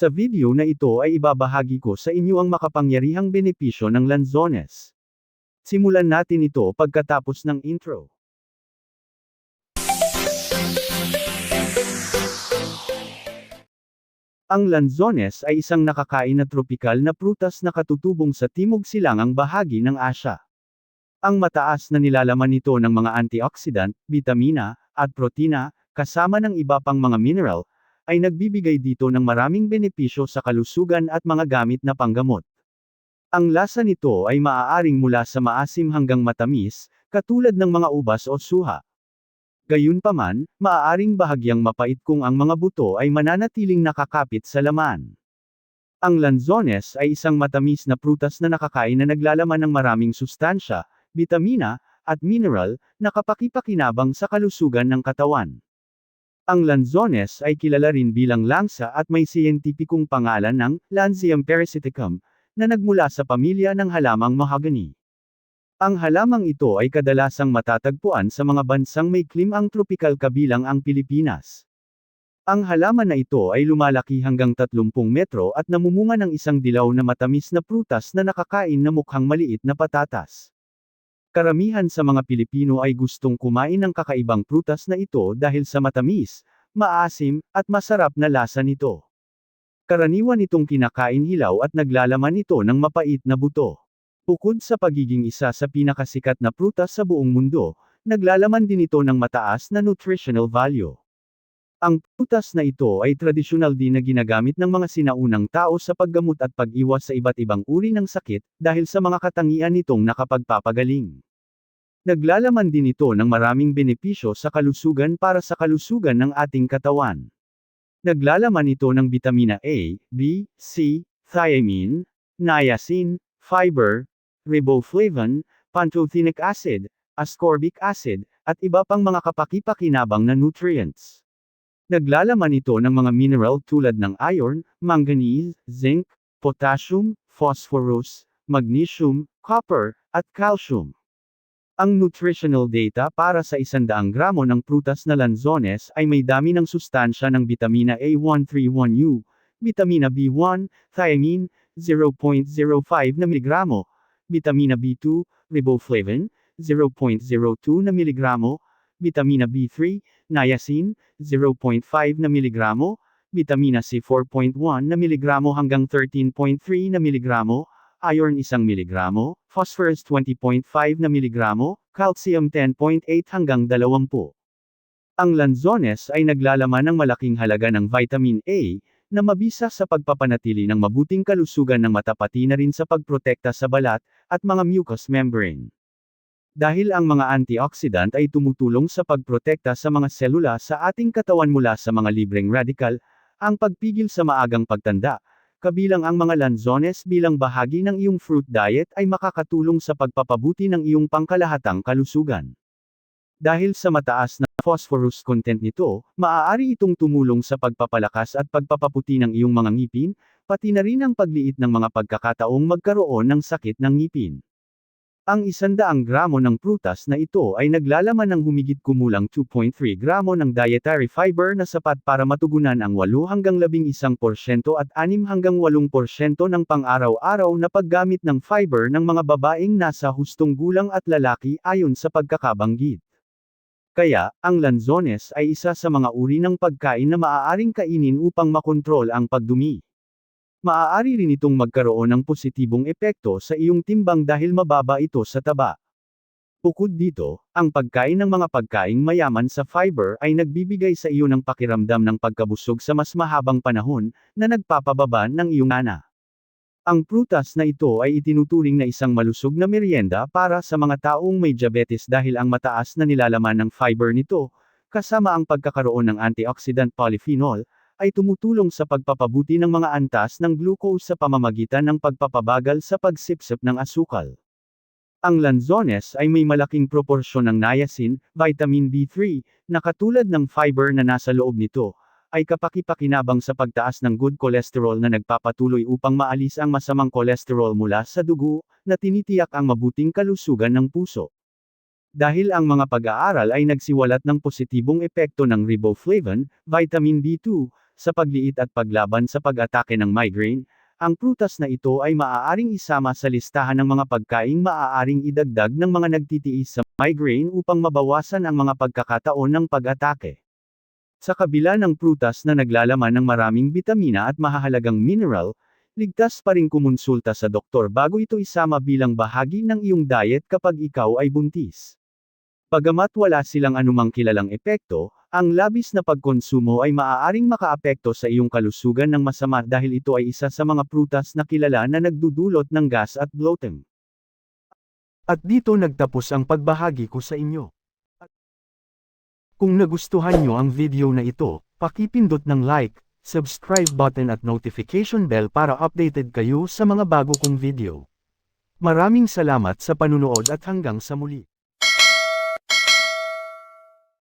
Sa video na ito ay ibabahagi ko sa inyo ang makapangyarihang benepisyo ng lanzones. Simulan natin ito pagkatapos ng intro. Ang lanzones ay isang nakakain na tropikal na prutas na katutubong sa timog silangang bahagi ng Asya. Ang mataas na nilalaman nito ng mga antioxidant, bitamina, at protina, kasama ng iba pang mga mineral, ay nagbibigay dito ng maraming benepisyo sa kalusugan at mga gamit na panggamot. Ang lasa nito ay maaaring mula sa maasim hanggang matamis, katulad ng mga ubas o suha. Gayunpaman, maaaring bahagyang mapait kung ang mga buto ay mananatiling nakakapit sa laman. Ang lanzones ay isang matamis na prutas na nakakain na naglalaman ng maraming sustansya, bitamina, at mineral, na kapakipakinabang sa kalusugan ng katawan. Ang lanzones ay kilala rin bilang langsa at may siyentipikong pangalan ng Lanzium parasiticum, na nagmula sa pamilya ng halamang mahogany. Ang halamang ito ay kadalasang matatagpuan sa mga bansang may klimang tropikal kabilang ang Pilipinas. Ang halaman na ito ay lumalaki hanggang 30 metro at namumunga ng isang dilaw na matamis na prutas na nakakain na mukhang maliit na patatas. Karamihan sa mga Pilipino ay gustong kumain ng kakaibang prutas na ito dahil sa matamis, maasim, at masarap na lasa nito. Karaniwan itong kinakain hilaw at naglalaman ito ng mapait na buto. Bukod sa pagiging isa sa pinakasikat na prutas sa buong mundo, naglalaman din ito ng mataas na nutritional value. Ang prutas na ito ay tradisyonal din na ginagamit ng mga sinaunang tao sa paggamot at pag-iwas sa iba't ibang uri ng sakit, dahil sa mga katangian nitong nakapagpapagaling. Naglalaman din ito ng maraming benepisyo sa kalusugan para sa kalusugan ng ating katawan. Naglalaman ito ng bitamina A, B, C, thiamine, niacin, fiber, riboflavin, pantothenic acid, ascorbic acid, at iba pang mga kapakipakinabang na nutrients. Naglalaman ito ng mga mineral tulad ng iron, manganese, zinc, potassium, phosphorus, magnesium, copper, at calcium. Ang nutritional data para sa 100 gramo ng prutas na lanzones ay may dami ng sustansya ng bitamina A131U, bitamina B1, thiamine, 0.05 na miligramo, bitamina B2, riboflavin, 0.02 na miligramo, bitamina B3, niacin, 0.5 na miligramo, bitamina C 4.1 na miligramo hanggang 13.3 na miligramo, iron 1 miligramo, phosphorus 20.5 na miligramo, calcium 10.8 hanggang 20. Ang lanzones ay naglalaman ng malaking halaga ng vitamin A, na mabisa sa pagpapanatili ng mabuting kalusugan ng mata pati na rin sa pagprotekta sa balat, at mga mucous membrane. Dahil ang mga antioxidant ay tumutulong sa pagprotekta sa mga selula sa ating katawan mula sa mga libreng radikal, ang pagpigil sa maagang pagtanda, kabilang ang mga lanzones bilang bahagi ng iyong fruit diet ay makakatulong sa pagpapabuti ng iyong pangkalahatang kalusugan. Dahil sa mataas na phosphorus content nito, maaari itong tumulong sa pagpapalakas at pagpapaputi ng iyong mga ngipin, pati na rin ang pagliit ng mga pagkakataong magkaroon ng sakit ng ngipin. Ang isandaang gramo ng prutas na ito ay naglalaman ng humigit kumulang 2.3 gramo ng dietary fiber na sapat para matugunan ang 8 hanggang 11% at 6 hanggang 8% ng pang-araw-araw na paggamit ng fiber ng mga babaeng nasa hustong gulang at lalaki ayon sa pagkakabanggit. Kaya, ang lanzones ay isa sa mga uri ng pagkain na maaaring kainin upang makontrol ang pagdumi. Maaari rin itong magkaroon ng positibong epekto sa iyong timbang dahil mababa ito sa taba. Bukod dito, ang pagkain ng mga pagkaing mayaman sa fiber ay nagbibigay sa iyo ng pakiramdam ng pagkabusog sa mas mahabang panahon, na nagpapababa ng iyong ana. Ang prutas na ito ay itinuturing na isang malusog na merienda para sa mga taong may diabetes dahil ang mataas na nilalaman ng fiber nito, kasama ang pagkakaroon ng antioxidant polyphenol, ay tumutulong sa pagpapabuti ng mga antas ng glucose sa pamamagitan ng pagpapabagal sa pagsipsip ng asukal. Ang lanzones ay may malaking proporsyon ng niacin, vitamin B3, na katulad ng fiber na nasa loob nito, ay kapakipakinabang sa pagtaas ng good cholesterol na nagpapatuloy upang maalis ang masamang cholesterol mula sa dugo, na tinitiyak ang mabuting kalusugan ng puso. Dahil ang mga pag-aaral ay nagsiwalat ng positibong epekto ng riboflavin, vitamin B2, sa pagliit at paglaban sa pag-atake ng migraine, ang prutas na ito ay maaaring isama sa listahan ng mga pagkaing maaaring idagdag ng mga nagtitiis sa migraine upang mabawasan ang mga pagkakataon ng pag-atake. Sa kabila ng prutas na naglalaman ng maraming bitamina at mahahalagang mineral, ligtas pa rin kumonsulta sa doktor bago ito isama bilang bahagi ng iyong diet kapag ikaw ay buntis. Bagamat wala silang anumang kilalang epekto, ang labis na pagkonsumo ay maaaring makaapekto sa iyong kalusugan ng masama dahil ito ay isa sa mga prutas na kilala na nagdudulot ng gas at bloating. At dito nagtapos ang pagbahagi ko sa inyo. Kung nagustuhan nyo ang video na ito, pakipindot ng like, subscribe button at notification bell para updated kayo sa mga bago kong video. Maraming salamat sa panunood at hanggang sa muli.